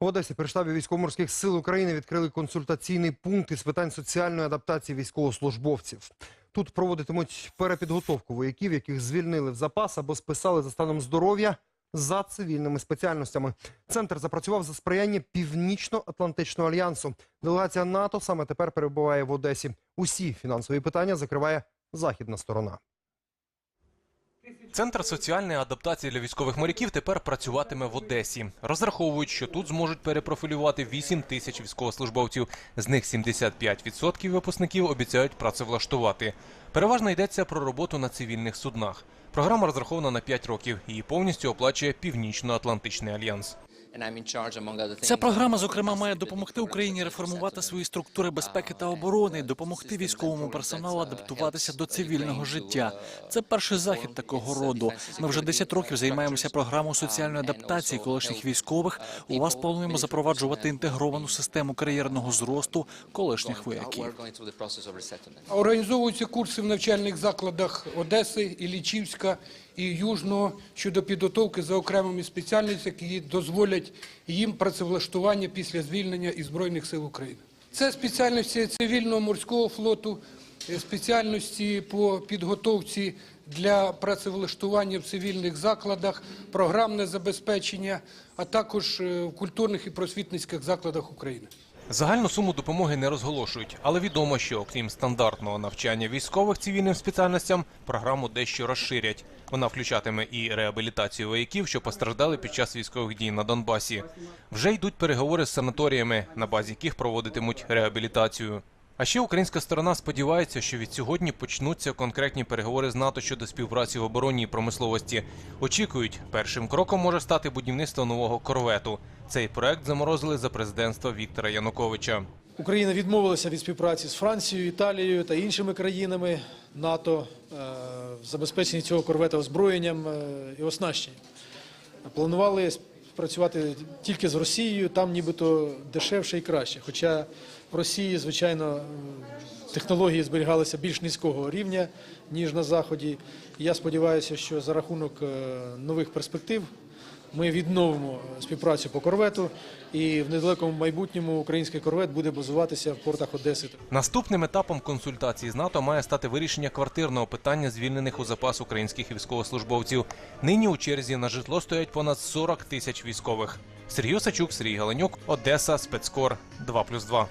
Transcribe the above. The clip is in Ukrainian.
В Одесі при штабі військово-морських сил України відкрили консультаційний пункт із питань соціальної адаптації військовослужбовців. Тут проводитимуть перепідготовку вояків, яких звільнили в запас або списали за станом здоров'я за цивільними спеціальностями. Центр запрацював за сприяння Північно-Атлантичного альянсу. Делегація НАТО саме тепер перебуває в Одесі. Усі фінансові питання закриває західна сторона. Центр соціальної адаптації для військових моряків тепер працюватиме в Одесі. Розраховують, що тут зможуть перепрофілювати 8 тисяч військовослужбовців. З них 75% випускників обіцяють працевлаштувати. Переважно йдеться про роботу на цивільних суднах. Програма розрахована на 5 років. Її повністю оплачує Північно-Атлантичний альянс. Ця програма, зокрема, має допомогти Україні реформувати свої структури безпеки та оборони, допомогти військовому персоналу адаптуватися до цивільного життя. Це перший захід такого роду. Ми вже 10 років займаємося програмою соціальної адаптації колишніх військових. У вас плануємо запроваджувати інтегровану систему кар'єрного зросту колишніх вояків. Організовуються курси в навчальних закладах Одеси, Іллічівська і Южного щодо підготовки за окремими спеціальностями, які дозволять їм працевлаштування після звільнення із Збройних сил України. Це спеціальності цивільного морського флоту, е, спеціальності по підготовці для працевлаштування в цивільних закладах, програмне забезпечення, а також е, в культурних і просвітницьких закладах України. Загальну суму допомоги не розголошують, але відомо, що окрім стандартного навчання військових цивільним спеціальностям, програму дещо розширять. Вона включатиме і реабілітацію вояків, що постраждали під час військових дій на Донбасі. Вже йдуть переговори з санаторіями, на базі яких проводитимуть реабілітацію. А ще українська сторона сподівається, що від сьогодні почнуться конкретні переговори з НАТО щодо співпраці в оборонній промисловості. Очікують, першим кроком може стати будівництво нового корвету. Цей проект заморозили за президентства Віктора Януковича. Україна відмовилася від співпраці з Францією, Італією та іншими країнами НАТО е, в забезпеченні цього корвета озброєнням е, і оснащенням. Планували працювати тільки з Росією, там нібито дешевше і краще. Хоча в Росії, звичайно, технології зберігалися більш низького рівня, ніж на Заході. Я сподіваюся, що за рахунок е, нових перспектив ми відновимо співпрацю по корвету, і в недалекому майбутньому український корвет буде базуватися в портах Одеси. Наступним етапом консультацій з НАТО має стати вирішення квартирного питання звільнених у запас українських військовослужбовців. Нині у черзі на житло стоять понад 40 тисяч військових. Сергій Осачук, Сергій Галенюк, Одеса, спецкор 2+,2.